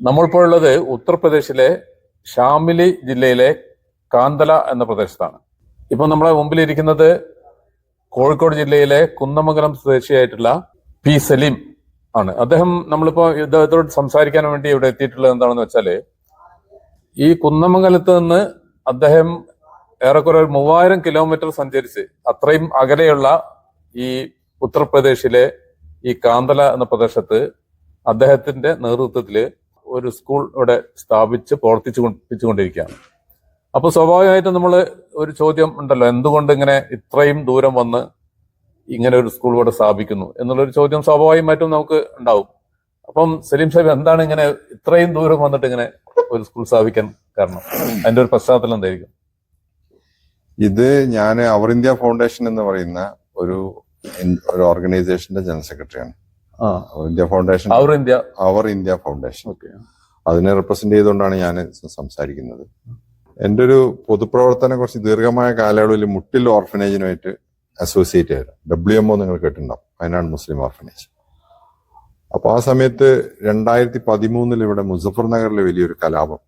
നമ്മളിപ്പോൾ ഉള്ളത് ഉത്തർപ്രദേശിലെ ഷാമിലി ജില്ലയിലെ കാന്തല എന്ന പ്രദേശത്താണ്. ഇപ്പൊ നമ്മളെ മുമ്പിലിരിക്കുന്നത് കോഴിക്കോട് ജില്ലയിലെ കുന്നമംഗലം സ്വദേശിയായിട്ടുള്ള പി സലീം ആണ്. അദ്ദേഹം നമ്മളിപ്പോ ഇദ്ദേഹത്തോട് സംസാരിക്കാൻ വേണ്ടി ഇവിടെ എത്തിയിട്ടുള്ളത് എന്താണെന്ന് വെച്ചാൽ ഈ കുന്നമംഗലത്ത് നിന്ന് അദ്ദേഹം ഏറെക്കുറെ ഒരു മൂവായിരം കിലോമീറ്റർ സഞ്ചരിച്ച് അത്രയും അകലെയുള്ള ഈ ഉത്തർപ്രദേശിലെ ഈ കാന്തല എന്ന പ്രദേശത്ത് അദ്ദേഹത്തിന്റെ നേതൃത്വത്തിൽ ഒരു സ്കൂൾ ഇവിടെ സ്ഥാപിച്ച് പ്രവർത്തിച്ചു കൊണ്ടിരിക്കുകയാണ് അപ്പോൾ സ്വാഭാവികമായിട്ടും നമ്മൾ ഒരു ചോദ്യം ഉണ്ടല്ലോ എന്തുകൊണ്ട് ഇങ്ങനെ ഇത്രയും ദൂരം വന്ന് ഇങ്ങനെ ഒരു സ്കൂൾ ഇവിടെ സ്ഥാപിക്കുന്നു എന്നുള്ളൊരു ചോദ്യം സ്വാഭാവികമായിട്ടും നമുക്ക് ഉണ്ടാവും. അപ്പം സലീം സാഹിബ് എന്താണ് ഇങ്ങനെ ഇത്രയും ദൂരം വന്നിട്ട് ഇങ്ങനെ ഒരു സ്കൂൾ സ്ഥാപിക്കാൻ കാരണം? അതിന്റെ ഒരു പശ്ചാത്തലം എന്തായിരിക്കും? ഇത് ഞാൻ അവർ ഇന്ത്യ ഫൗണ്ടേഷൻ എന്ന് പറയുന്ന ഒരു ഒരു ഓർഗനൈസേഷന്റെ ജനറൽ സെക്രട്ടറിയാണ്. ആ ഇന്ത്യ ഫൗണ്ടേഷൻ. അവർ ഇന്ത്യ അവർ ഇന്ത്യ ഫൗണ്ടേഷൻ ഓക്കെ അതിനെ റെപ്രസെന്റ് ചെയ്തുകൊണ്ടാണ് ഞാൻ സംസാരിക്കുന്നത്. എന്റെ ഒരു പൊതുപ്രവർത്തനം കുറച്ച് ദീർഘമായ കാലയളവിൽ മുട്ടിൽ ഓർഫനേജിനുമായിട്ട് അസോസിയേറ്റ് ആയിരുന്നു ഡബ്ല്യു എംഒ നിങ്ങൾ കേട്ടിട്ടുണ്ടാവും. വയനാട് മുസ്ലിം ഓർഫനേജ് അപ്പോൾ ആ സമയത്ത് രണ്ടായിരത്തി പതിമൂന്നിൽ ഇവിടെ മുസഫർ നഗറിൽ വലിയൊരു കലാപം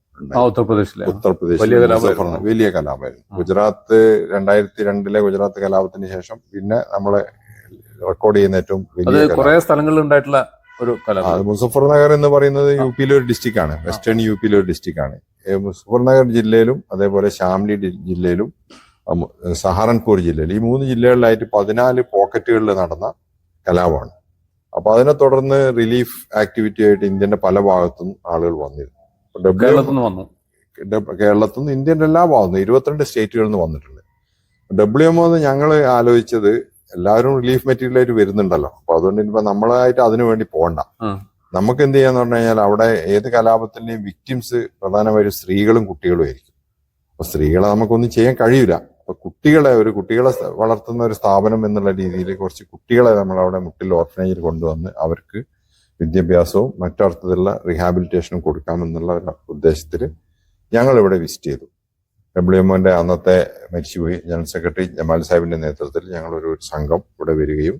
ഉത്തർപ്രദേശിലെ. ഉത്തർപ്രദേശ്. വലിയ കലാപമായിരുന്നു. ഗുജറാത്ത് രണ്ടായിരത്തി രണ്ടിലെ ഗുജറാത്ത് കലാപത്തിന് ശേഷം പിന്നെ നമ്മളെ റെക്കോർഡ് ചെയ്യുന്ന ഏറ്റവും വലിയ. കുറെ സ്ഥലങ്ങളിൽ ഉണ്ടായിട്ടുള്ള ഒരു കല മുസഫർ നഗർ എന്ന് പറയുന്നത് യു പിയിലെ ഒരു ഡിസ്ട്രിക്ട് ആണ്. വെസ്റ്റേൺ യു പിയിലെ ഒരു ഡിസ്ട്രിക്ട് ആണ്. മുസഫർ നഗർ ജില്ലയിലും അതേപോലെ ഷാംലി ജില്ലയിലും സഹാറൻപൂർ ജില്ലയിൽ ഈ മൂന്ന് ജില്ലകളിലായിട്ട് പതിനാല് പോക്കറ്റുകളിൽ നടന്ന കലാപമാണ്. അപ്പൊ അതിനെ തുടർന്ന് റിലീഫ് ആക്ടിവിറ്റി ആയിട്ട് ഇന്ത്യന്റെ പല ഭാഗത്തും ആളുകൾ വന്നിരുന്നു. വന്നു. കേരളത്തിൽ നിന്ന് ഇന്ത്യന്റെ എല്ലാ ഭാഗത്തും ഇരുപത്തിരണ്ട് സ്റ്റേറ്റുകളിൽ നിന്ന് വന്നിട്ടുണ്ട്. ഡബ്ല്യു എം ഒന്ന് ഞങ്ങൾ ആലോചിച്ചത് എല്ലാവരും റിലീഫ് മെറ്റീരിയൽ ആയിട്ട് വരുന്നുണ്ടല്ലോ. അപ്പൊ അതുകൊണ്ട് ഇനിയിപ്പോ നമ്മളായിട്ട് അതിനു വേണ്ടി പോകണ്ട നമുക്ക് എന്ത് ചെയ്യാന്ന് പറഞ്ഞു കഴിഞ്ഞാൽ അവിടെ ഏത് കലാപത്തിന്റെയും വിക്ടിംസ് പ്രധാനമായും സ്ത്രീകളും കുട്ടികളും ആയിരിക്കും. അപ്പൊ സ്ത്രീകളെ നമുക്കൊന്നും ചെയ്യാൻ കഴിയില്ല. അപ്പൊ കുട്ടികളെ ഒരു കുട്ടികളെ വളർത്തുന്ന ഒരു സ്ഥാപനം എന്നുള്ള രീതിയിൽ കുറച്ച് കുട്ടികളെ നമ്മൾ അവിടെ മുട്ടിൽ ഓർഫനേജിൽ കൊണ്ടുവന്ന് അവർക്ക് വിദ്യാഭ്യാസവും മറ്റർത്ഥത്തിലുള്ള റീഹാബിലിറ്റേഷനും കൊടുക്കാമെന്നുള്ള ഒരു ഉദ്ദേശത്തിൽ ഞങ്ങൾ ഇവിടെ വിസിറ്റ് ചെയ്തു. ഡബ്ല്യു എമ്മിന്റെ അന്നത്തെ മരിച്ചുപോയി ജനറൽ സെക്രട്ടറി ജമാൽ സാഹിബിന്റെ നേതൃത്വത്തിൽ ഞങ്ങളൊരു സംഘം ഇവിടെ വരികയും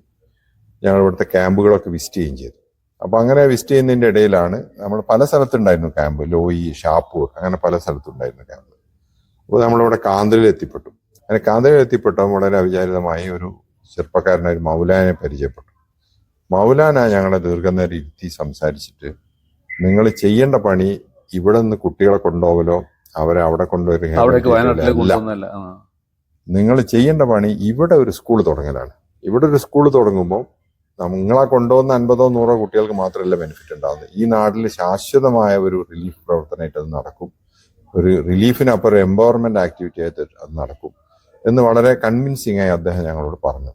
ഞങ്ങൾ ഇവിടുത്തെ ക്യാമ്പുകളൊക്കെ വിസിറ്റ് ചെയ്യുകയും ചെയ്തു. അപ്പോൾ അങ്ങനെ വിസിറ്റ് ചെയ്യുന്നതിന്റെ ഇടയിലാണ് നമ്മൾ പല സ്ഥലത്തുണ്ടായിരുന്നു ക്യാമ്പ് ലോയി ഷാപ്പൂർ അങ്ങനെ പല സ്ഥലത്തുണ്ടായിരുന്നു ക്യാമ്പ്. അപ്പോൾ നമ്മളിവിടെ കാന്തലിൽ എത്തിപ്പെട്ടു. അങ്ങനെ കാന്തലിൽ എത്തിപ്പെട്ടപ്പോൾ വളരെ അവിചാരിതമായി ഒരു ചെറുപ്പക്കാരനായ ഒരു മൗലാനെ പരിചയപ്പെട്ടു. മൗലാന ഞങ്ങളെ ദീർഘനേരം ഇരുത്തി സംസാരിച്ചിട്ട് നിങ്ങൾ ചെയ്യേണ്ട പണി ഇവിടെ നിന്ന് കുട്ടികളെ കൊണ്ടുപോകലോ അവരെ അവിടെ കൊണ്ടുവരിക അവിടേക്ക് വയനാട്ടിലേക്ക് കൊണ്ടുവന്നല്ല നിങ്ങൾ ചെയ്യേണ്ട പണി ഇവിടെ ഒരു സ്കൂൾ തുടങ്ങലാണ്. ഇവിടെ ഒരു സ്കൂൾ തുടങ്ങുമ്പോൾ നിങ്ങളെ കൊണ്ടുവന്ന അൻപതോ നൂറോ കുട്ടികൾക്ക് മാത്രമല്ല ബെനിഫിറ്റ് ഉണ്ടാകുന്നത് ഈ നാട്ടിൽ ശാശ്വതമായ ഒരു റിലീഫ് പ്രവർത്തനമായിട്ട് അത് നടക്കും. ഒരു റിലീഫിനപ്പുറം എംപവർമെന്റ് ആക്ടിവിറ്റി ആയിട്ട് അത് നടക്കും എന്ന് വളരെ കൺവിൻസിംഗ് ആയി അദ്ദേഹം ഞങ്ങളോട് പറഞ്ഞു.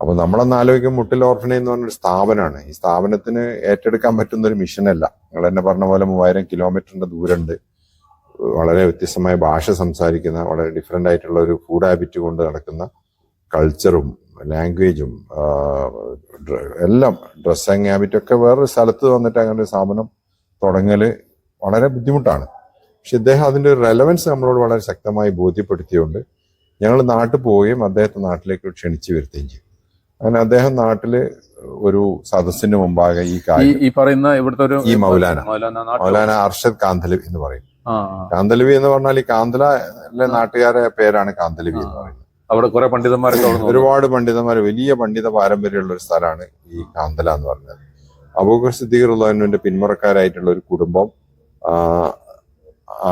അപ്പൊ നമ്മളൊന്ന് ആലോചിക്കും മുട്ടിൽ ഓർഫനേജ് എന്ന് പറഞ്ഞൊരു സ്ഥാപനമാണ്. ഈ സ്ഥാപനത്തിന് ഏറ്റെടുക്കാൻ പറ്റുന്ന ഒരു മിഷനല്ല നിങ്ങൾ എന്നെ പറഞ്ഞ പോലെ മൂവായിരം കിലോമീറ്ററിന്റെ ദൂരമുണ്ട്. വളരെ വ്യത്യസ്തമായ ഭാഷ സംസാരിക്കുന്ന വളരെ ഡിഫറെന്റ് ആയിട്ടുള്ള ഒരു ഫുഡ് ഹാബിറ്റ് കൊണ്ട് നടക്കുന്ന കൾച്ചറും ലാംഗ്വേജും എല്ലാം ഡ്രസ്സിങ് ഹാബിറ്റും ഒക്കെ വേറൊരു സ്ഥലത്ത് വന്നിട്ട് അങ്ങനെ ഒരു സ്ഥാപനം തുടങ്ങൽ വളരെ ബുദ്ധിമുട്ടാണ് പക്ഷെ ഇദ്ദേഹം അതിന്റെ ഒരു റെലവൻസ് നമ്മളോട് വളരെ ശക്തമായി ബോധ്യപ്പെടുത്തിയുകൊണ്ട് ഞങ്ങൾ നാട്ടിൽ പോവുകയും അദ്ദേഹത്തെ നാട്ടിലേക്ക് ക്ഷണിച്ചു വരുത്തുകയും ചെയ്യും അങ്ങനെ അദ്ദേഹം നാട്ടിൽ ഒരു സദസ്സിന് മുമ്പാകെ ഈ കാര്യം ഈ പറയുന്ന ഇവിടുത്തെ ഒരു ഈ മൗലാന. മൗലാന അർഷദ് കാന്തലിബ് എന്ന് പറയും. കാന്തലവി എന്ന് പറഞ്ഞാൽ ഈ കാന്തലെ നാട്ടുകാരെ പേരാണ് കാന്തലവി എന്ന് പറയുന്നത്. അവിടെ കുറെ പണ്ഡിതന്മാരൊക്കെ ഒരുപാട് പണ്ഡിതന്മാർ വലിയ പണ്ഡിത പാരമ്പര്യമുള്ള ഒരു സ്ഥലമാണ് ഈ കാന്തല എന്ന് പറഞ്ഞത്. അബൂബക്കർ സിദ്ദീഖ് റഹ്ലാനുവിന്റെ പിന്മുറക്കാരായിട്ടുള്ള ഒരു കുടുംബം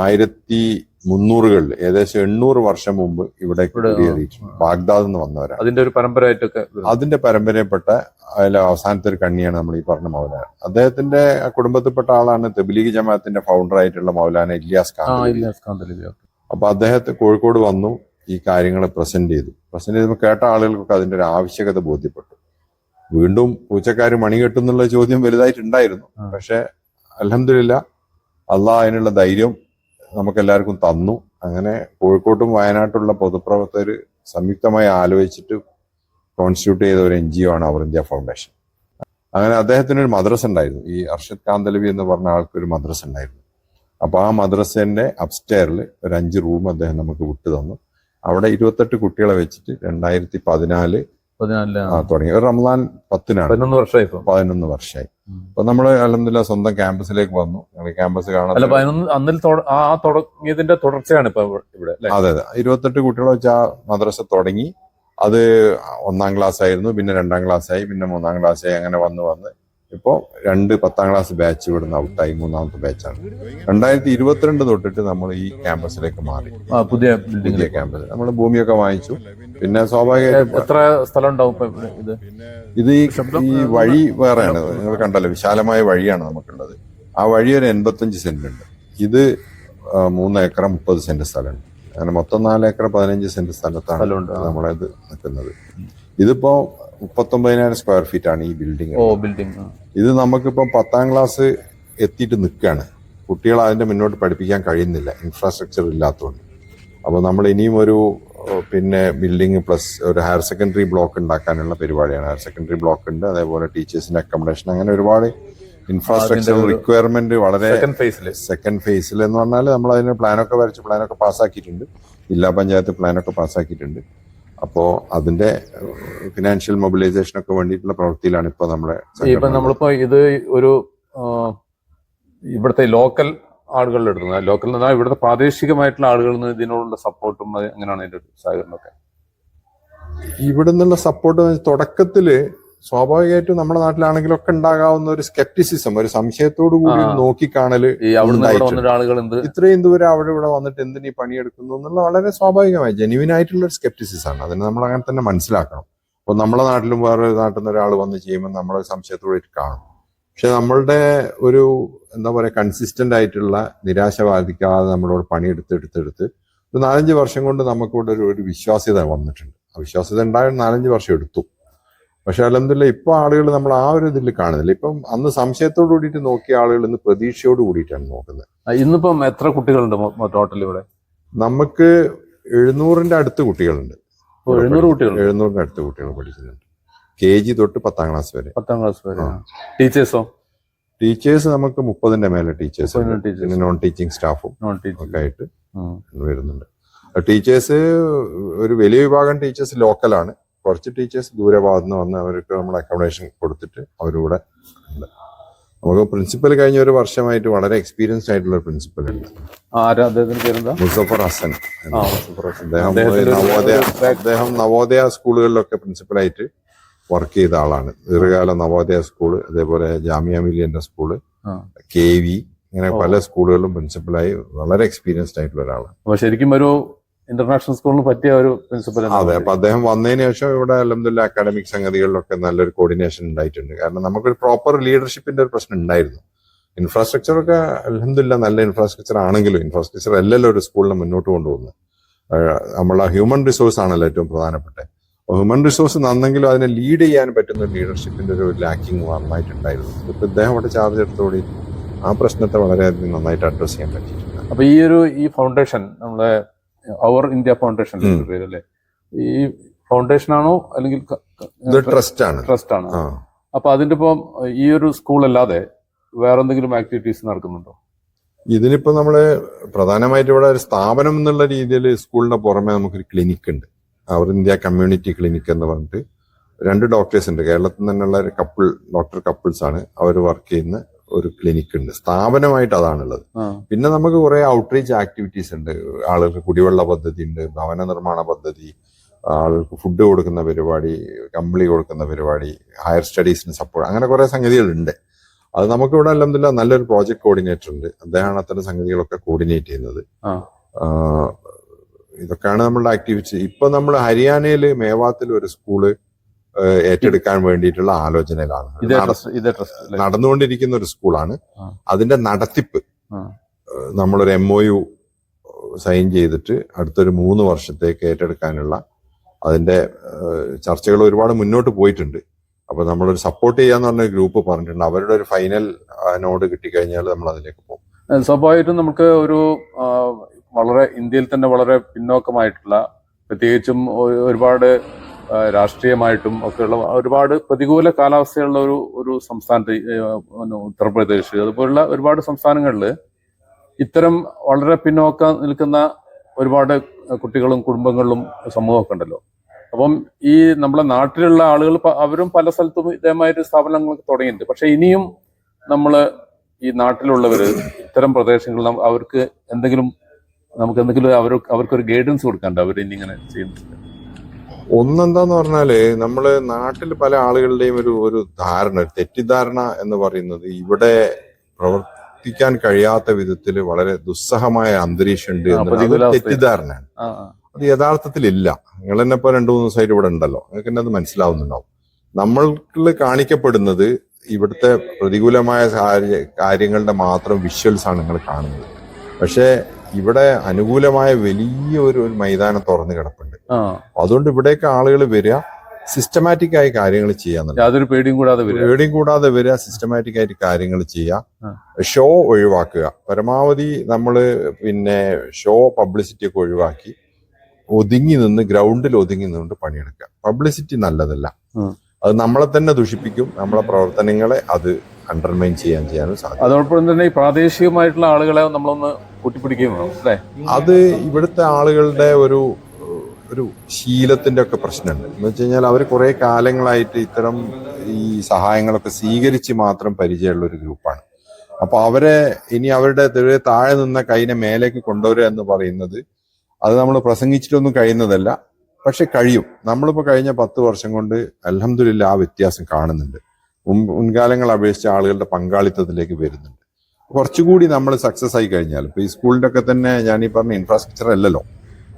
ആയിരത്തി മുന്നൂറുകളിൽ ഏകദേശം എണ്ണൂറ് വർഷം മുമ്പ് ഇവിടെ കുടിയേറിയിട്ടുണ്ട് ബാഗ്ദാദ് എന്ന് വന്നവരാണ്. അതിന്റെ ഒരു പരമ്പരയായിട്ടൊക്കെ. അതിന്റെ പരമ്പരയപ്പെട്ട അതിലെ അവസാനത്തെ ഒരു കണ്ണിയാണ് നമ്മൾ ഈ പറഞ്ഞ മൗലാന. അദ്ദേഹത്തിന്റെ കുടുംബത്തിൽപ്പെട്ട ആളാണ് തെബിലീഗ് ജമാഅത്തിന്റെ ഫൗണ്ടർ ആയിട്ടുള്ള മൗലാന ഇല്യാസ് കാന്തലവി, അപ്പൊ അദ്ദേഹത്തെ കോഴിക്കോട് വന്നു ഈ കാര്യങ്ങൾ പ്രസന്റ് ചെയ്തു. പ്രസന്റ് ചെയ്തപ്പോൾ കേട്ട ആളുകൾക്കൊക്കെ അതിന്റെ ഒരു ആവശ്യകത ബോധ്യപ്പെട്ടു. വീണ്ടും പൂച്ചക്കാർ മണി കെട്ടുന്നുള്ള ചോദ്യം വലുതായിട്ടുണ്ടായിരുന്നു. പക്ഷെ അലഹമില്ല അള്ളാഹ് അതിനുള്ള ധൈര്യം നമുക്ക് എല്ലാവർക്കും തന്നു. അങ്ങനെ കോഴിക്കോട്ടും വയനാട്ടുള്ള പൊതുപ്രവർത്തകർ സംയുക്തമായി ആലോചിച്ചിട്ട് കോൺസ്റ്റിറ്റ്യൂട്ട് ചെയ്ത ഒരു എൻ ജി ഒ ആണ് അവർ ഇന്ത്യ ഫൗണ്ടേഷൻ അങ്ങനെ അദ്ദേഹത്തിന് ഒരു മദ്രസ ഉണ്ടായിരുന്നു. ഈ അർഷദ് കാന്തലവി എന്ന് പറഞ്ഞ ആൾക്ക് ഒരു മദ്രസ ഉണ്ടായിരുന്നു. അപ്പൊ ആ മദ്രസന്റെ അപ്സ്റ്റെയറിൽ ഒരു അഞ്ച് റൂം അദ്ദേഹം നമുക്ക് വിട്ടു തന്നു. അവിടെ ഇരുപത്തെട്ട് കുട്ടികളെ വെച്ചിട്ട് രണ്ടായിരത്തി പതിനാല് തുടങ്ങി. ഒരു റംസാൻ പത്തിനാണ്. പതിനൊന്ന് വർഷമായി പതിനൊന്ന് വർഷമായി. അപ്പൊ നമ്മൾ അലഹമില്ല സ്വന്തം ക്യാമ്പസിലേക്ക് വന്നു. ഞങ്ങൾ ക്യാമ്പസ് കാണാൻ അല്ല പതിനൊന്ന് അന്നിൽ ആ ആ തുടങ്ങിയതിന്റെ തുടർച്ചയാണ് ഇപ്പൊ ഇവിടെ അതെ അതെ. ഇരുപത്തെട്ട് കുട്ടികൾ വെച്ച് ആ മദ്രസ തുടങ്ങി. അത് ഒന്നാം ക്ലാസ് ആയിരുന്നു പിന്നെ രണ്ടാം ക്ലാസ് ആയി പിന്നെ മൂന്നാം ക്ലാസ് ആയി അങ്ങനെ വന്ന് വന്ന് ഇപ്പോ രണ്ട് പത്താം ക്ലാസ് ബാച്ച് ഇവിടുന്ന് ഔട്ടായി മൂന്നാമത്തെ ബാച്ചാണ് രണ്ടായിരത്തി ഇരുപത്തിരണ്ട് തൊട്ടിട്ട് നമ്മൾ ഈ ക്യാമ്പസിലേക്ക് മാറി. പുതിയ ബിൽഡിംഗിലെ ക്യാമ്പസ്. നമ്മൾ ഭൂമിയൊക്കെ വാങ്ങിച്ചു. പിന്നെ സ്വാഭാവികമായിട്ടും എത്ര സ്ഥലം ഉണ്ടാവും ഇത്? ഇത് ഈ വഴി വേറെയാണ്. നിങ്ങൾ കണ്ടല്ലോ വിശാലമായ വഴിയാണ് നമുക്കുള്ളത്. ആ വഴി ഒരു എൺപത്തഞ്ച് സെന്റ് ഉണ്ട്. ഇത് മൂന്ന് ഏക്കർ മുപ്പത് സെന്റ് സ്ഥലമുണ്ട്. അങ്ങനെ മൊത്തം നാല് ഏക്കർ പതിനഞ്ച് സെന്റ് സ്ഥലത്താണ്. നമ്മളത് നിൽക്കുന്നത്. ഇതിപ്പോ മുപ്പത്തൊമ്പതിനായിരം സ്ക്വയർ ഫീറ്റ് ആണ് ഈ ബിൽഡിംഗ് ഓ ബിൽഡിംഗ് ഇത് നമുക്കിപ്പം പത്താം ക്ലാസ് എത്തിയിട്ട് നിൽക്കുകയാണ് കുട്ടികൾ അതിന്റെ മുന്നോട്ട് പഠിപ്പിക്കാൻ കഴിയുന്നില്ല. ഇൻഫ്രാസ്ട്രക്ചർ ഇല്ലാത്തതുകൊണ്ട് അപ്പോൾ നമ്മൾ ഇനിയും ഒരു പിന്നെ ബിൽഡിംഗ് പ്ലസ് ഒരു ഹയർ സെക്കൻഡറി ബ്ലോക്ക് ഉണ്ടാക്കാനുള്ള പരിപാടിയാണ്. ഹയർ സെക്കൻഡറി ബ്ലോക്ക് ഉണ്ട്. അതേപോലെ ടീച്ചേഴ്സിന്റെ അക്കോമഡേഷൻ അങ്ങനെ ഒരുപാട് ഇൻഫ്രാസ്ട്രക്ചർ റിക്വയർമെന്റ് വളരെ സെക്കൻഡ് ഫേസിൽ എന്ന് പറഞ്ഞാൽ നമ്മൾ അതിന് പ്ലാനൊക്കെ വരച്ച് പ്ലാനൊക്കെ പാസ്സാക്കിയിട്ടുണ്ട് ജില്ലാ പഞ്ചായത്ത് പ്ലാനൊക്കെ പാസ്സാക്കിയിട്ടുണ്ട് അപ്പോൾ അതിന്റെ ഫിനാൻഷ്യൽ മൊബിലൈസേഷൻ ഒക്കെ വേണ്ടിയിട്ടുള്ള പ്രവൃത്തിയിലാണ് ഇപ്പോൾ നമ്മുടെ ഇപ്പൊ. നമ്മളിപ്പോ ഇത് ഒരു ഇവിടുത്തെ ലോക്കൽ ആളുകളുടെ എടുക്കുന്നത് ലോക്കൽ എന്ന് പറഞ്ഞാൽ ഇവിടുത്തെ പ്രാദേശികമായിട്ടുള്ള ആളുകളിൽ നിന്ന് ഇതിനോടുള്ള സപ്പോർട്ടും അങ്ങനെയാണ് അതിന്റെ സഹകരണമൊക്കെ ഇവിടെ നിന്നുള്ള സപ്പോർട്ട് തുടക്കത്തിൽ സ്വാഭാവികമായിട്ടും നമ്മുടെ നാട്ടിലാണെങ്കിലൊക്കെ ഉണ്ടാകാവുന്ന ഒരു സ്കെപ്റ്റിസിസം ഒരു സംശയത്തോടു കൂടി നോക്കിക്കാണൽ നോക്കിക്കാണൽ ഇത്രയും ദൂരം അവിടെ ഇവിടെ വന്നിട്ട് എന്തിനീ പണിയെടുക്കുന്നു എന്നുള്ള വളരെ സ്വാഭാവികമായി ജെന്യുവൻ ആയിട്ടുള്ള ഒരു സ്കെപ്റ്റിസിസ് ആണ്. അതിന് നമ്മൾ അങ്ങനെ തന്നെ മനസ്സിലാക്കണം. അപ്പൊ നമ്മുടെ നാട്ടിലും വേറെ നാട്ടിൽ നിന്ന് ഒരാൾ വന്ന് ചെയ്യുമ്പോൾ നമ്മൾ സംശയത്തോടെ കാണും. പക്ഷെ നമ്മളുടെ ഒരു എന്താ പറയാ കൺസിസ്റ്റന്റ് ആയിട്ടുള്ള നിരാശ ബാധിക്കാതെ നമ്മളോട് പണിയെടുത്ത് എടുത്തെടുത്ത് ഒരു നാലഞ്ച് വർഷം കൊണ്ട് നമുക്കിവിടെ ഒരു ഒരു വിശ്വാസ്യത വന്നിട്ടുണ്ട്. ആ വിശ്വാസ്യത ഉണ്ടായ നാലഞ്ച് വർഷം എടുത്തു. പക്ഷെ അലഹമില്ല ഇപ്പൊ ആളുകൾ നമ്മൾ ആ ഒരു ഇതിൽ കാണുന്നില്ല. ഇപ്പം അന്ന് സംശയത്തോട് കൂടിയിട്ട് നോക്കിയ ആളുകൾ ഇന്ന് പ്രതീക്ഷയോട് കൂടിയിട്ടാണ് നോക്കുന്നത്. ഇന്നിപ്പം എത്ര കുട്ടികളുണ്ട് ടോട്ടൽ ഇവിടെ? നമുക്ക് എഴുന്നൂറിന്റെ അടുത്ത് കുട്ടികളുണ്ട്. എഴുന്നൂറ് കുട്ടികൾ എഴുന്നൂറിന്റെ അടുത്ത് കുട്ടികൾ പഠിക്കുന്നുണ്ട് കെ ജി തൊട്ട് പത്താം ക്ലാസ് വരെ. പത്താം ക്ലാസ് വരെ ടീച്ചേഴ്സോ? ടീച്ചേഴ്സ് നമുക്ക് മുപ്പതിന്റെ മേലെ ടീച്ചേഴ്സ്. പിന്നെ നോൺ ടീച്ചിങ് സ്റ്റാഫും ഒക്കെ ആയിട്ട് വരുന്നുണ്ട്. ടീച്ചേഴ്സ് ഒരു വലിയ വിഭാഗം ടീച്ചേഴ്സ് ലോക്കലാണ് കുറച്ച് ടീച്ചേഴ്സ് ദൂരെ നിന്ന് വന്ന് അവർക്ക് നമ്മൾ അക്കോമഡേഷൻ കൊടുത്തിട്ട് അവരൂടെ ഉണ്ട്. നമുക്ക് പ്രിൻസിപ്പൽ കഴിഞ്ഞ ഒരു വർഷമായിട്ട് വളരെ എക്സ്പീരിയൻസ്ഡ് ആയിട്ടുള്ള ഒരു പ്രിൻസിപ്പൽ ഉണ്ട്. മുസഫർ ഹസൻ അദ്ദേഹം നവോദയ സ്കൂളുകളിലൊക്കെ പ്രിൻസിപ്പലായിട്ട് വർക്ക് ചെയ്ത ആളാണ്. ദീർഘകാല നവോദയ സ്കൂൾ അതേപോലെ ജാമിയ മിലിയന്റെ സ്കൂൾ. കെ വി ഇങ്ങനെ പല സ്കൂളുകളിലും പ്രിൻസിപ്പലായി വളരെ എക്സ്പീരിയൻസ്ഡ് ആയിട്ടുള്ള ഒരാളാണ്. ശരിക്കും ഒരു ഇന്റർനാഷണൽ സ്കൂളിന് പറ്റിയ ഒരു പ്രിൻസിപ്പൽ അതെ അപ്പൊ അദ്ദേഹം വന്നതിന് ശേഷം ഇവിടെ അലഹമില്ല അക്കാഡമിക് സംഗതികളിലൊക്കെ നല്ലൊരു കോർഡിനേഷൻ ഉണ്ടായിട്ടുണ്ട്. കാരണം നമുക്കൊരു പ്രോപ്പർ ലീഡർഷിപ്പിന്റെ ഒരു പ്രശ്നം ഉണ്ടായിരുന്നു. ഇൻഫ്രാസ്ട്രക്ചർ ഒക്കെ അലഹമില്ല നല്ല ഇൻഫ്രാസ്ട്രക്ചർ ആണെങ്കിലും ഇൻഫ്രാസ്ട്രക്ചർ അല്ലല്ലോ ഒരു സ്കൂളിനെ മുന്നോട്ട് കൊണ്ടുപോകുന്നത്. നമ്മളെ ഹ്യൂമൻ റിസോഴ്സ് ആണല്ലോ ഏറ്റവും പ്രധാനപ്പെട്ട ഹ്യൂമൻ റിസോഴ്സ് നന്നെങ്കിലും അതിനെ ലീഡ് ചെയ്യാൻ പറ്റുന്ന ഒരു ലീഡർഷിപ്പിന്റെ ഒരു ലാക്കിങ് നന്നായിട്ടുണ്ടായിരുന്നു ഇപ്പൊ ഇദ്ദേഹം അവിടെ ചാർജ് എടുത്തോടി ആ പ്രശ്നത്തെ വളരെയധികം നന്നായിട്ട് അഡ്രസ് ചെയ്യാൻ പറ്റിയിട്ടുണ്ട്. അപ്പൊ ഈ ഒരു ഈ ഫൗണ്ടേഷൻ നമ്മളെ അവർ ഇന്ത്യ ഫൗണ്ടേഷൻ പേര് പേരല്ലേ? ഈ ഫൗണ്ടേഷൻ ആണോ അല്ലെങ്കിൽ ട്രസ്റ്റ് ആണ്. ട്രസ്റ്റ് ആണ്. അപ്പൊ അതിന്റെ ഇപ്പം ഈ ഒരു സ്കൂൾ അല്ലാതെ വേറെ എന്തെങ്കിലും ആക്ടിവിറ്റീസ് നടക്കുന്നുണ്ടോ? ഇതിനിപ്പോ നമ്മൾ പ്രധാനമായിട്ട് ഇവിടെ ഒരു സ്ഥാപനം എന്നുള്ള രീതിയിൽ സ്കൂളിന്റെ പുറമെ നമുക്കൊരു ക്ലിനിക് ഉണ്ട്. അവർ ഇന്ത്യ കമ്മ്യൂണിറ്റി ക്ലിനിക് എന്ന് പറഞ്ഞിട്ട് രണ്ട് ഡോക്ടേഴ്സ് ഉണ്ട്. കേരളത്തിൽ നിന്നുള്ള ഒരു കപ്പിൾ ഡോക്ടർ കപ്പിൾസ് ആണ്. അവർ വർക്ക് ചെയ്യുന്ന ഒരു ക്ലിനിക് ഉണ്ട് സ്ഥാപനമായിട്ട് അതാണുള്ളത്. പിന്നെ നമുക്ക് കുറെ ഔട്ട്റീച്ച് ആക്ടിവിറ്റീസ് ഉണ്ട്. ആളുകൾക്ക് കുടിവെള്ള പദ്ധതി ഉണ്ട് ഭവന നിർമ്മാണ പദ്ധതി ആളുകൾക്ക് ഫുഡ് കൊടുക്കുന്ന പരിപാടി കമ്പിളി കൊടുക്കുന്ന പരിപാടി ഹയർ സ്റ്റഡീസിന് സപ്പോർട്ട് അങ്ങനെ കുറെ സംഗതികളുണ്ട്. അത് നമുക്ക് നമുക്കിവിടെ അല്ലെന്നില്ല നല്ലൊരു പ്രോജക്ട് കോർഡിനേറ്റർ ഉണ്ട്. അദ്ദേഹമാണ് അത്തരം സംഗതികളൊക്കെ കോർഡിനേറ്റ് ചെയ്യുന്നത്. ഇതൊക്കെയാണ് നമ്മളുടെ ആക്ടിവിറ്റി ഇപ്പൊ നമ്മൾ ഹരിയാനയിൽ മേവാത്തിൽ ഒരു സ്കൂൾ ഏറ്റെടുക്കാൻ വേണ്ടിയിട്ടുള്ള ആലോചനയിലാണ്. നടന്നുകൊണ്ടിരിക്കുന്ന ഒരു സ്കൂളാണ്. അതിന്റെ നടത്തിപ്പ് നമ്മളൊരു എം ഒ യു സൈൻ ചെയ്തിട്ട് അടുത്തൊരു മൂന്ന് വർഷത്തേക്ക് ഏറ്റെടുക്കാനുള്ള അതിന്റെ ചർച്ചകൾ ഒരുപാട് മുന്നോട്ട് പോയിട്ടുണ്ട്. അപ്പൊ നമ്മളൊരു സപ്പോർട്ട് ചെയ്യാന്ന് പറഞ്ഞ ഗ്രൂപ്പ് പറഞ്ഞിട്ടുണ്ട്. അവരുടെ ഒരു ഫൈനൽ നോട് കിട്ടിക്കഴിഞ്ഞാൽ നമ്മൾ അതിലേക്ക് പോകും. സ്വാഭാവികമായിട്ടും നമുക്ക് ഒരു വളരെ ഇന്ത്യയിൽ തന്നെ വളരെ പിന്നോക്കമായിട്ടുള്ള പ്രത്യേകിച്ചും ഒരുപാട് രാഷ്ട്രീയമായിട്ടും ഒക്കെയുള്ള ഒരുപാട് പ്രതികൂല കാലാവസ്ഥയുള്ള ഒരു ഒരു സംസ്ഥാനത്ത് ഉത്തർപ്രദേശ് അതുപോലുള്ള ഒരുപാട് സംസ്ഥാനങ്ങളിൽ ഇത്തരം വളരെ പിന്നോക്കം നിൽക്കുന്ന ഒരുപാട് കുട്ടികളും കുടുംബങ്ങളും സമൂഹമൊക്കെ ഉണ്ടല്ലോ. അപ്പം ഈ നമ്മളെ നാട്ടിലുള്ള ആളുകൾ അവരും പല സ്ഥലത്തും ഇതേമാതിരി സ്ഥാപനങ്ങളൊക്കെ തുടങ്ങിയിട്ടുണ്ട്. പക്ഷെ ഇനിയും നമ്മൾ ഈ നാട്ടിലുള്ളവര് ഇത്തരം പ്രദേശങ്ങളിൽ അവർക്ക് എന്തെങ്കിലും നമുക്ക് എന്തെങ്കിലും അവർ അവർക്കൊരു ഗൈഡൻസ് കൊടുക്കാണ്ട് അവർ ഇനി ഇങ്ങനെ ചെയ്യുന്നുണ്ട്. ഒന്നെന്താന്ന് പറഞ്ഞാൽ നമ്മൾ നാട്ടിൽ പല ആളുകളുടെയും ഒരു ഒരു ധാരണ ഒരു തെറ്റിദ്ധാരണ എന്ന് പറയുന്നത് ഇവിടെ പ്രവർത്തിക്കാൻ കഴിയാത്ത വിധത്തിൽ വളരെ ദുസ്സഹമായ അന്തരീക്ഷം ഉണ്ട് എന്നുള്ളത്. തെറ്റിദ്ധാരണയാണ്. അത് യഥാർത്ഥത്തിൽ ഇല്ല നിങ്ങൾ തന്നെ ഇപ്പൊ രണ്ടു മൂന്ന് ദിവസമായിട്ട് ഇവിടെ ഉണ്ടല്ലോ. നിങ്ങൾക്ക് തന്നെ അത് മനസ്സിലാവുന്നുണ്ടാവും. നമ്മൾക്ക് കാണിക്കപ്പെടുന്നത് ഇവിടുത്തെ പ്രതികൂലമായ കാര്യങ്ങളുടെ മാത്രം വിഷ്വൽസ് ആണ് നിങ്ങൾ കാണുന്നത്. പക്ഷേ ഇവിടെ അനുകൂലമായ വലിയ ഒരു മൈതാനം തുറന്നു കിടപ്പുണ്ട്. അതുകൊണ്ട് ഇവിടേക്ക് ആളുകൾ വരിക സിസ്റ്റമാറ്റിക് ആയി കാര്യങ്ങൾ ചെയ്യാന്നുണ്ട് യാതൊരു പേടിയും കൂടാതെ വരിക. പേടിയും കൂടാതെ വരിക സിസ്റ്റമാറ്റിക് ആയിട്ട് കാര്യങ്ങൾ. ചെയ്യുക. ഷോ ഒഴിവാക്കുക. പരമാവധി നമ്മൾ പിന്നെ ഷോ പബ്ലിസിറ്റി ഒക്കെ ഒഴിവാക്കി ഒതുങ്ങി നിന്ന് ഗ്രൗണ്ടിൽ ഒതുങ്ങി നിന്നുകൊണ്ട് പണിയെടുക്കുക. പബ്ലിസിറ്റി നല്ലതല്ല. അത് നമ്മളെ തന്നെ ദുഷിപ്പിക്കും. നമ്മളെ പ്രവർത്തനങ്ങളെ അത് അണ്ടർമൈൻ ചെയ്യാൻ ചെയ്യാനും സാധിക്കും. അതോടൊപ്പം തന്നെ പ്രാദേശികമായിട്ടുള്ള ആളുകളെ നമ്മളൊന്ന് കൂട്ടിപ്പിടിക്കുകയും വേണം അല്ലേ? അത് ഇവിടുത്തെ ആളുകളുടെ ഒരു ഒരു ശീലത്തിന്റെ ഒക്കെ പ്രശ്നമുണ്ട്. എന്ന് വെച്ച് കഴിഞ്ഞാൽ അവർ കുറെ കാലങ്ങളായിട്ട് ഇത്തരം ഈ സഹായങ്ങളൊക്കെ സ്വീകരിച്ച് മാത്രം പരിചയമുള്ള ഒരു ഗ്രൂപ്പാണ്. അപ്പൊ അവരെ ഇനി അവരുടെ താഴെ നിന്ന കൈനെ മേലേക്ക് കൊണ്ടുവരിക എന്ന് പറയുന്നത് അത് നമ്മൾ പ്രസംഗിച്ചിട്ടൊന്നും കഴിയുന്നതല്ല പക്ഷെ കഴിയും. നമ്മളിപ്പോൾ കഴിഞ്ഞ പത്ത് വർഷം കൊണ്ട് അലഹമില്ല ആ വ്യത്യാസം കാണുന്നുണ്ട്. മുൻകാലങ്ങൾ അപേക്ഷിച്ച് ആളുകളുടെ പങ്കാളിത്തത്തിലേക്ക് വരുന്നുണ്ട്. കുറച്ചുകൂടി നമ്മൾ സക്സസ് ആയി കഴിഞ്ഞാൽ ഇപ്പൊ ഈ സ്കൂളിന്റെ ഒക്കെ തന്നെ ഞാൻ ഈ പറഞ്ഞ ഇൻഫ്രാസ്ട്രക്ചർ അല്ലല്ലോ.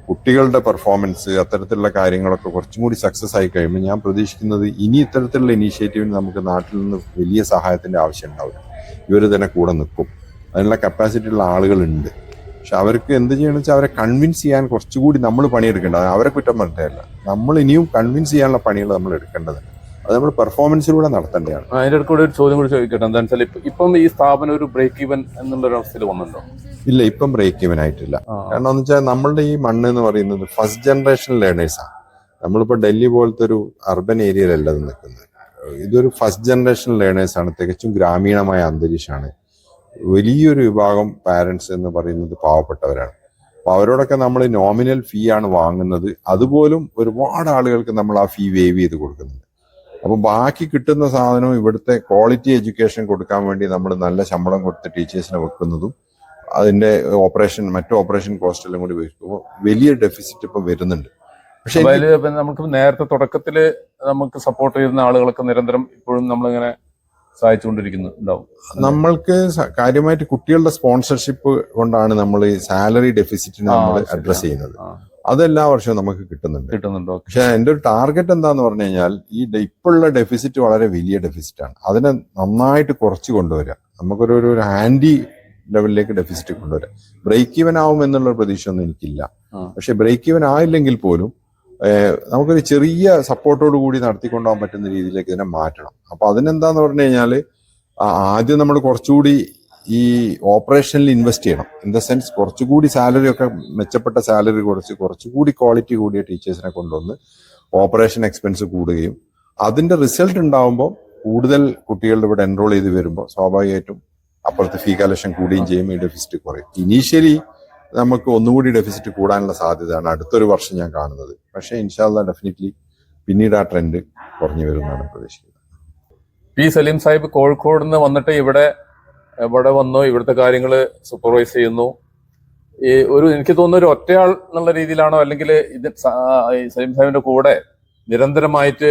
കുട്ടികളുടെ പെർഫോമൻസ് അത്തരത്തിലുള്ള കാര്യങ്ങളൊക്കെ കുറച്ചും കൂടി സക്സസ് ആയി കഴിയുമ്പോൾ ഞാൻ പ്രതീക്ഷിക്കുന്നത് ഇനി ഇത്തരത്തിലുള്ള ഇനീഷ്യേറ്റീവിന് നമുക്ക് നാട്ടിൽ നിന്ന് വലിയ സഹായത്തിന്റെ ആവശ്യം ഉണ്ടാവില്ല. ഇവർ തന്നെ കൂടെ നിൽക്കും. അതിനുള്ള കപ്പാസിറ്റി ഉള്ള ആളുകളുണ്ട്. പക്ഷെ അവർക്ക് എന്ത് ചെയ്യണമെന്ന് വെച്ചാൽ അവരെ കൺവിൻസ് ചെയ്യാൻ കുറച്ചുകൂടി നമ്മൾ പണിയെടുക്കേണ്ടത്. അവരെ കുറ്റം പറഞ്ഞിട്ടില്ല. നമ്മൾ ഇനിയും കൺവിൻസ് ചെയ്യാനുള്ള പണികൾ നമ്മൾ എടുക്കേണ്ടതുണ്ട്. അത് നമ്മൾ പെർഫോമൻസിലൂടെ നടത്തേണ്ടതാണ്. അതിന്റെ ഇടയ്ക്കൂടെ ഒരു ചോദ്യം കൂടി ചോദിക്കട്ടെ? എന്താണെന്ന് വെച്ചാൽ ഇപ്പൊ- ഈ സ്ഥാപനം ഒരു ബ്രേക്ക് ഈവൻ എന്നുള്ള ഒരു അവസ്ഥയിൽ വന്നിട്ടുണ്ടോ? ഇല്ല ഇപ്പം ബ്രേക്ക് ഇവൻ ആയിട്ടില്ല. കാരണം എന്ന് വെച്ചാൽ നമ്മളുടെ ഈ മണ്ണ് എന്ന് പറയുന്നത് ഫസ്റ്റ് ജനറേഷൻ ലേണേഴ്സാണ് നമ്മളിപ്പോ ഡൽഹി പോലത്തെ ഒരു അർബൻ ഏരിയയിലല്ല നിൽക്കുന്നത്. ഇതൊരു ഫസ്റ്റ് ജനറേഷൻ ലേണേഴ്സ് ആണ് തികച്ചും ഗ്രാമീണമായ അന്തരീക്ഷമാണ്. വലിയൊരു വിഭാഗം പാരന്റ്സ് എന്ന് പറയുന്നത് പാവപ്പെട്ടവരാണ്. അപ്പൊ അവരോടൊക്കെ നമ്മൾ നോമിനൽ ഫീ ആണ് വാങ്ങുന്നത്. അതുപോലും ഒരുപാട് ആളുകൾക്ക് നമ്മൾ ആ ഫീ വേവ് ചെയ്ത് കൊടുക്കുന്നുണ്ട്. അപ്പൊ ബാക്കി കിട്ടുന്ന സാധനവും ഇവിടുത്തെ ക്വാളിറ്റി എഡ്യൂക്കേഷൻ കൊടുക്കാൻ വേണ്ടി നമ്മൾ നല്ല ശമ്പളം കൊടുത്ത് ടീച്ചേഴ്സിനെ വെക്കുന്നതും അതിന്റെ ഓപ്പറേഷൻ മറ്റു ഓപ്പറേഷൻ കോസ്റ്റ് എല്ലാം കൂടി വരുമ്പോൾ വലിയ ഡെഫിസിറ്റ് ഇപ്പൊ വരുന്നുണ്ട്. പക്ഷേ നമുക്ക് നേരത്തെ തുടക്കത്തിൽ നമുക്ക് സപ്പോർട്ട് ചെയ്യുന്ന ആളുകളൊക്കെ നിരന്തരം ഇപ്പോഴും നമ്മളിങ്ങനെ സഹായിച്ചുകൊണ്ടിരിക്കുന്നു ഉണ്ടാവും. നമ്മൾക്ക് കാര്യമായിട്ട് കുട്ടികളുടെ സ്പോൺസർഷിപ്പ് കൊണ്ടാണ് നമ്മൾ ഈ സാലറി ഡെഫിസിറ്റിനെ നമ്മൾ. അഡ്രസ് ചെയ്യുന്നത്. അതെല്ലാ വർഷവും നമുക്ക് കിട്ടുന്നുണ്ട്. കിട്ടുന്നുണ്ടോ പക്ഷെ എന്റെ ഒരു ടാർഗറ്റ് എന്താന്ന് പറഞ്ഞു കഴിഞ്ഞാൽ ഈ ഇപ്പോഴുള്ള ഡെഫിസിറ്റ് വളരെ വലിയ ഡെഫിസിറ്റ് ആണ്. അതിനെ നന്നായിട്ട് കുറച്ച് കൊണ്ടുവരിക നമുക്കൊരു ഒരു ഒരു ആന്റി ലെവലിലേക്ക് ഡെഫിസിറ്റ് കൊണ്ടുവരാം. ബ്രേക്ക് ഈവൻ ആവും എന്നുള്ള പ്രതീക്ഷ ഒന്നും എനിക്കില്ല. പക്ഷെ ബ്രേക്ക് ഈവൻ ആയില്ലെങ്കിൽ പോലും നമുക്കൊരു ചെറിയ സപ്പോർട്ടോട് കൂടി നടത്തിക്കൊണ്ടുപോകാൻ പറ്റുന്ന രീതിയിലേക്ക് ഇതിനെ മാറ്റണം. അപ്പൊ അതിനെന്താന്ന് പറഞ്ഞു കഴിഞ്ഞാൽ ആദ്യം നമ്മൾ കുറച്ചുകൂടി ഈ ഓപ്പറേഷനിൽ ഇൻവെസ്റ്റ് ചെയ്യണം. ഇൻ ദ സെൻസ് കുറച്ചുകൂടി സാലറി ഒക്കെ മെച്ചപ്പെട്ട സാലറി കുറച്ച് കുറച്ചുകൂടി ക്വാളിറ്റി കൂടിയ ടീച്ചേഴ്സിനെ കൊണ്ടുവന്ന് ഓപ്പറേഷൻ എക്സ്പെൻസ് കൂടുകയും അതിന്റെ റിസൾട്ട് ഉണ്ടാവുമ്പോൾ കൂടുതൽ കുട്ടികളുടെ ഇവിടെ എൻറോൾ ചെയ്ത് വരുമ്പോൾ സ്വാഭാവികമായിട്ടും അപ്പുറത്ത് ഫീ കലക്ഷൻ കൂടുകയും ചെയ്യും ഈ ഡെഫിസിറ്റ് കുറയും. ഇനീഷ്യലി നമുക്ക് ഒന്നുകൂടി ഡെഫിസിറ്റ് കൂടാനുള്ള സാധ്യതയാണ് അടുത്തൊരു വർഷം ഞാൻ കാണുന്നത്. പക്ഷേ ഇൻഷാല്ല ഡെഫിനറ്റ്ലി പിന്നീട് ആ ട്രെൻഡ് കുറഞ്ഞു വരുമെന്നാണ് പ്രതീക്ഷിക്കുന്നത്. പി സലീം സാഹിബ് കോഴിക്കോട് നിന്ന് വന്നിട്ട് ഇവിടെ ഇവിടെ വന്നു ഇവിടുത്തെ കാര്യങ്ങൾ സൂപ്പർവൈസ് ചെയ്യുന്നു. ഈ ഒരു എനിക്ക് തോന്നുന്ന ഒരു ഒറ്റയാൾ എന്നുള്ള രീതിയിലാണോ അല്ലെങ്കിൽ ഇത് സലീം സാഹിബിന്റെ കൂടെ നിരന്തരമായിട്ട്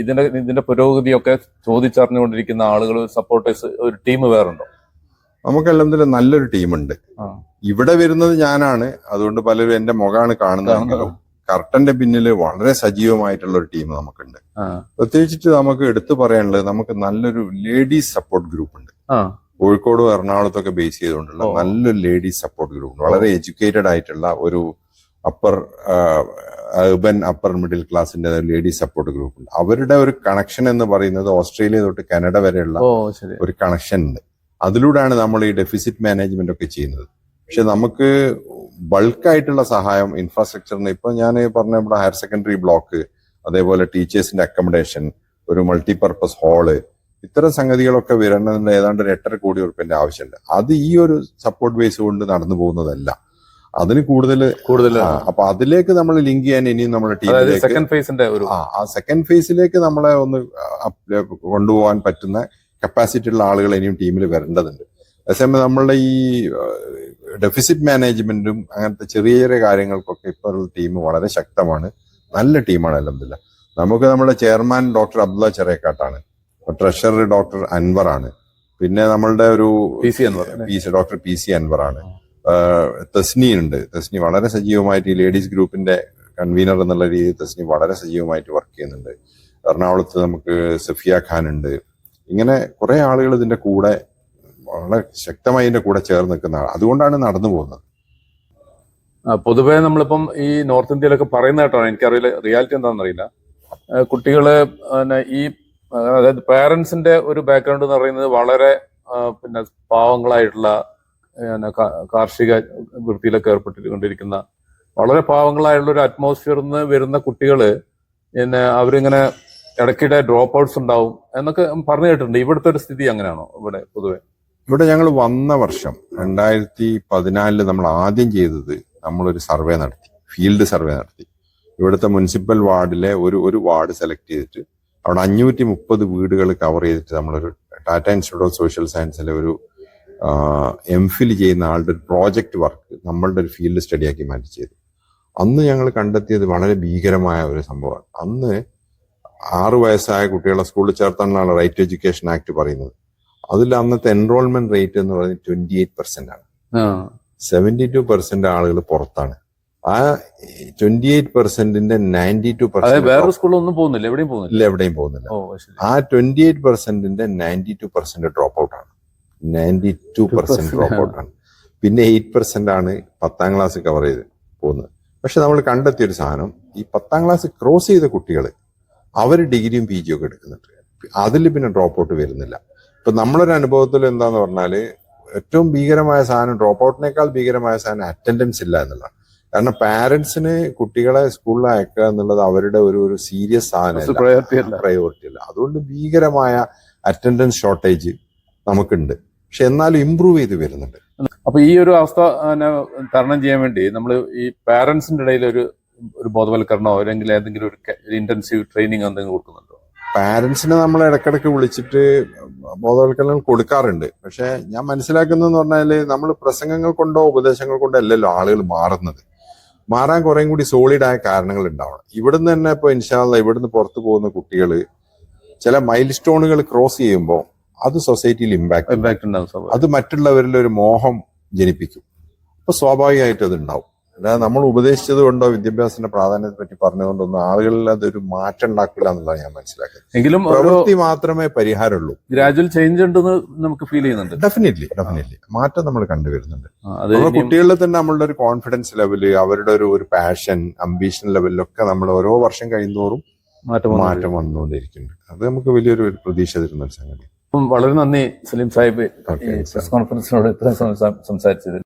ഇതിന്റെ ഇതിന്റെ പുരോഗതിയൊക്കെ ചോദിച്ചറിഞ്ഞുകൊണ്ടിരിക്കുന്ന ആളുകൾ സപ്പോർട്ടേഴ്സ് ഒരു ടീം വേറുണ്ടോ നമുക്കെല്ലാം തന്നെ നല്ലൊരു ടീമുണ്ട്. ഇവിടെ വരുന്നത് ഞാനാണ്. അതുകൊണ്ട് പലരും എന്റെ മുഖമാണ് കാണുന്നതെങ്കിലും കർട്ടന്റെ പിന്നിൽ വളരെ സജീവമായിട്ടുള്ള ഒരു ടീം നമുക്കുണ്ട്. പ്രത്യേകിച്ചിട്ട് നമുക്ക് എടുത്തു പറയാനുള്ളത് നമുക്ക് നല്ലൊരു ലേഡീസ് സപ്പോർട്ട് ഗ്രൂപ്പ് ഉണ്ട് കോഴിക്കോടും എറണാകുളത്തൊക്കെ ബേസ് ചെയ്തുകൊണ്ടുള്ള നല്ലൊരു ലേഡീസ് സപ്പോർട്ട് ഗ്രൂപ്പ് ഉണ്ട് വളരെ എഡ്യൂക്കേറ്റഡ് ആയിട്ടുള്ള ഒരു അപ്പർ അർബൻ അപ്പർ മിഡിൽ ക്ലാസിന്റെ ലേഡീസ് സപ്പോർട്ട് ഗ്രൂപ്പ് ഉണ്ട് അവരുടെ ഒരു കണക്ഷൻ എന്ന് പറയുന്നത് ഓസ്ട്രേലിയ തൊട്ട് കാനഡ വരെയുള്ള ഒരു കണക്ഷൻ ഉണ്ട്. അതിലൂടെയാണ് നമ്മൾ ഈ ഡെഫിസിറ്റ് മാനേജ്മെന്റ് ഒക്കെ ചെയ്യുന്നത്. പക്ഷെ നമുക്ക് ബൾക്കായിട്ടുള്ള സഹായം ഇൻഫ്രാസ്ട്രക്ചറിന് ഇപ്പൊ ഞാൻ പറഞ്ഞ നമ്മുടെ ഹയർ സെക്കൻഡറി ബ്ലോക്ക് അതേപോലെ ടീച്ചേഴ്സിന്റെ അക്കോമഡേഷൻ ഒരു മൾട്ടിപർപ്പസ് ഹാൾ ഇത്തരം സംഗതികളൊക്കെ വരണമെന്ന് ഏതാണ്ട് ഒരു എട്ടര കോടി ഉറുപ്പിന്റെ ആവശ്യമുണ്ട്. അത് ഈ ഒരു സപ്പോർട്ട് ബേസ് കൊണ്ട് നടന്നു പോകുന്നതല്ല. അതിന് കൂടുതൽ കൂടുതൽ അപ്പൊ അതിലേക്ക് നമ്മൾ ലിങ്ക് ചെയ്യാൻ ഇനിയും നമ്മുടെ ടീമിലേക്ക് സെക്കൻഡ് ഫേസിന്റെ ഒരു ആ സെക്കൻഡ് ഫേസിലേക്ക് നമ്മളെ ഒന്ന് കൊണ്ടുപോകാൻ പറ്റുന്ന കപ്പാസിറ്റി ഉള്ള ആളുകൾ ഇനിയും ടീമിൽ വരേണ്ടതുണ്ട്. അതേസമയം നമ്മളുടെ ഈ ഡെഫിസിറ്റ് മാനേജ്മെന്റും അങ്ങനത്തെ ചെറിയ ചെറിയ കാര്യങ്ങൾക്കൊക്കെ ഇപ്പോൾ ടീം വളരെ ശക്തമാണ്. നല്ല ടീമാണ് അലഹമില്ല നമുക്ക് നമ്മുടെ ചെയർമാൻ ഡോക്ടർ അബ്ദുള്ള ചെറിയക്കാട്ടാണ്. ട്രഷറർ ഡോക്ടർ അൻവർ ആണ്. പിന്നെ നമ്മളുടെ ഒരു പി സി അൻവർ പറയുന്നത് P C doctor P C അൻവറാണ് Thasni ഉണ്ട്. തസ്നി വളരെ സജീവമായിട്ട് ഈ ലേഡീസ് ഗ്രൂപ്പിന്റെ കൺവീനർ എന്നുള്ള രീതിയിൽ തസ്നി വളരെ സജീവമായിട്ട് വർക്ക് ചെയ്യുന്നുണ്ട്. എറണാകുളത്ത് നമുക്ക് സഫിയ ഖാൻ ഉണ്ട്. ഇങ്ങനെ കുറെ ആളുകൾ ഇതിന്റെ കൂടെ വളരെ ശക്തമായി ഇതിന്റെ കൂടെ ചേർന്ന് നിൽക്കുന്ന അതുകൊണ്ടാണ് നടന്നു പോകുന്നത്. പൊതുവെ നമ്മളിപ്പം ഈ നോർത്ത് ഇന്ത്യയിലൊക്കെ പറയുന്ന കേട്ടോ എനിക്കറിയില്ല. റിയാലിറ്റി എന്താണെന്നറിയില്ല കുട്ടികൾ ഈ അതായത് പേരൻസിന്റെ ഒരു ബാക്ക്ഗ്രൗണ്ട് എന്ന് പറയുന്നത് വളരെ പിന്നെ പാവങ്ങളായിട്ടുള്ള കാർഷിക വൃത്തിയിലൊക്കെ ഏർപ്പെട്ടുകൊണ്ടിരിക്കുന്ന വളരെ പാവങ്ങളായുള്ള ഒരു അറ്റ്മോസ്ഫിയറിൽ നിന്ന് വരുന്ന കുട്ടികൾ പിന്നെ അവരിങ്ങനെ ഇടയ്ക്കിടെ ഡ്രോപ്പ് ഔട്ട്സ് ഉണ്ടാവും എന്നൊക്കെ പറഞ്ഞു കേട്ടിട്ടുണ്ട്. ഇവിടുത്തെ ഒരു സ്ഥിതി അങ്ങനെയാണോ ഇവിടെ പൊതുവെ? ഇവിടെ ഞങ്ങൾ വന്ന വർഷം രണ്ടായിരത്തി പതിനാലിൽ നമ്മൾ ആദ്യം ചെയ്തത് നമ്മളൊരു സർവേ നടത്തി ഫീൽഡ് സർവേ നടത്തി. ഇവിടുത്തെ മുനിസിപ്പൽ വാർഡിലെ ഒരു ഒരു വാർഡ് സെലക്ട് ചെയ്തിട്ട് അവിടെ അഞ്ഞൂറ്റി മുപ്പത് വീടുകൾ കവർ ചെയ്തിട്ട് നമ്മളൊരു ടാറ്റ ഇൻസ്റ്റിറ്റ്യൂട്ട് ഓഫ് സോഷ്യൽ സയൻസിലെ ഒരു എം ഫിൽ ചെയ്യുന്ന ആളുടെ ഒരു പ്രോജക്റ്റ് വർക്ക് നമ്മളുടെ ഒരു ഫീൽഡ് സ്റ്റഡിയാക്കി മാറ്റി ചെയ്തു. അന്ന് ഞങ്ങൾ കണ്ടെത്തിയത് വളരെ ഭീകരമായ ഒരു സംഭവമാണ്. അന്ന് ആറ് വയസ്സായ കുട്ടികളെ സ്കൂളിൽ ചേർത്താനാണ് റൈറ്റ് എഡ്യൂക്കേഷൻ ആക്ട് പറയുന്നത്. അതിൽ അന്നത്തെ എൻറോൾമെന്റ് റേറ്റ് എന്ന് പറയുന്നത് ട്വന്റി എയ്റ്റ് പെർസെന്റ് ആണ്. സെവന്റി ടു പെർസെന്റ് ആളുകൾ പുറത്താണ്. ആ ട്വന്റി എയ്റ്റ് പെർസെന്റിന്റെ നയന്റി ടു പെർസെന്റ് വേറെ സ്കൂളിലൊന്നും പോകുന്നില്ല എവിടെയും പോകുന്നില്ല. എവിടെയും പോകുന്നില്ല. ആ twenty eight പെർസെന്റിന്റെ ninety two percent drop out ആണ്. Ninety two percent drop out ആണ്. പിന്നെ എയ്റ്റ് പെർസെന്റ് ആണ് പത്താം ക്ലാസ് കവർ ചെയ്ത് പോകുന്നത്. പക്ഷെ നമ്മൾ കണ്ടെത്തിയ ഒരു സാധനം ഈ പത്താം ക്ലാസ് ക്രോസ് ചെയ്ത കുട്ടികൾ അവർ ഡിഗ്രിയും പി ജിയും ഒക്കെ എടുക്കുന്നുണ്ട്. അതിൽ പിന്നെ ഡ്രോപ്പ് ഔട്ട് വരുന്നില്ല. ഇപ്പൊ നമ്മളൊരു അനുഭവത്തിൽ എന്താന്ന് പറഞ്ഞാൽ ഏറ്റവും ഭീകരമായ സാധനം ഡ്രോപ്പ് ഔട്ടിനേക്കാൾ ഭീകരമായ സാധനം അറ്റൻഡൻസ് ഇല്ല എന്നുള്ളതാണ്. കാരണം പാരന്റ്സിന് കുട്ടികളെ സ്കൂളിൽ അയക്കുക എന്നുള്ളത് അവരുടെ ഒരു ഒരു സീരിയസ് സാധനം പ്രയോറിറ്റി അല്ല. പ്രയോറിറ്റി അല്ല. അതുകൊണ്ട് ഭീകരമായ അറ്റൻഡൻസ് ഷോർട്ടേജ് നമുക്കുണ്ട്. പക്ഷെ എന്നാലും ഇമ്പ്രൂവ് ചെയ്ത് വരുന്നുണ്ട്. അപ്പൊ ഈ ഒരു അവസ്ഥ തരണം ചെയ്യാൻ വേണ്ടി നമ്മൾ ഈ പാരന്റ്സിന്റെ ഇടയിൽ ഒരു ഒരു ബോധവൽക്കരണമോ അല്ലെങ്കിൽ ഏതെങ്കിലും ഒരു ഇന്റൻസീവ് ട്രെയിനിങ് എന്തെങ്കിലും കൊടുക്കുന്നുണ്ടോ? പാരന്റ്സിനെ നമ്മൾ ഇടക്കിടക്ക് വിളിച്ചിട്ട് ബോധവൽക്കരണം കൊടുക്കാറുണ്ട്. പക്ഷെ ഞാൻ മനസ്സിലാക്കുന്നതെന്ന് പറഞ്ഞാൽ നമ്മൾ പ്രസംഗങ്ങൾ കൊണ്ടോ ഉപദേശങ്ങൾ കൊണ്ടോ അല്ലല്ലോ ആളുകൾ മാറുന്നത്. മാറാൻ കുറേ കൂടി സോളിഡായ കാരണങ്ങൾ ഉണ്ടാവണം. ഇവിടുന്ന് തന്നെ ഇപ്പോൾ ഇൻഷാല്ല ഇവിടുന്ന് പുറത്തു പോകുന്ന കുട്ടികൾ ചില മൈൽ സ്റ്റോണുകൾ ക്രോസ് ചെയ്യുമ്പോൾ അത് സൊസൈറ്റിയിൽ ഇമ്പാക്ട് ഇമ്പാക്ട് ഉണ്ടാവും. അത് മറ്റുള്ളവരിൽ ഒരു മോഹം ജനിപ്പിക്കും. അപ്പൊ സ്വാഭാവികമായിട്ട് അത് ഉണ്ടാവും. അല്ലാതെ നമ്മൾ ഉപദേശിച്ചത് കൊണ്ടോ വിദ്യാഭ്യാസത്തിന്റെ പ്രാധാന്യത്തെ പറ്റി പറഞ്ഞതുകൊണ്ടൊന്നും ആളുകളിൽ അതൊരു മാറ്റം ഉണ്ടാക്കില്ല എന്നുള്ളതാണ് ഞാൻ മനസ്സിലാക്കുന്നത്. എങ്കിലും പ്രവൃത്തി മാത്രമേ പരിഹാരമുള്ളൂ. ഗ്രാജുവൽ ചേഞ്ച് ഉണ്ടെന്ന് നമുക്ക് ഫീൽ ചെയ്യുന്നുണ്ട്. ഡെഫിനറ്റ്ലി ഡെഫിനറ്റ്ലി മാറ്റം നമ്മൾ കണ്ടുവരുന്നുണ്ട്. നമ്മുടെ കുട്ടികളിൽ തന്നെ നമ്മളുടെ ഒരു കോൺഫിഡൻസ് ലെവൽ അവരുടെ ഒരു ഒരു പാഷൻ അംബീഷൻ ലെവലിലൊക്കെ നമ്മൾ ഓരോ വർഷം കഴിയുന്നോറും മാറ്റം വന്നു. മാറ്റം വന്നുകൊണ്ടിരിക്കുന്നുണ്ട്. അത് നമുക്ക് വലിയൊരു പ്രതീക്ഷ തരുന്ന ഒരു സംഗതി വളരെ നന്ദി സലീം സാഹിബ് പ്രസ് കോൺഫറൻസിനോട് ഇത്രയും സംസാ- സംസാരിച്ചതിൽ.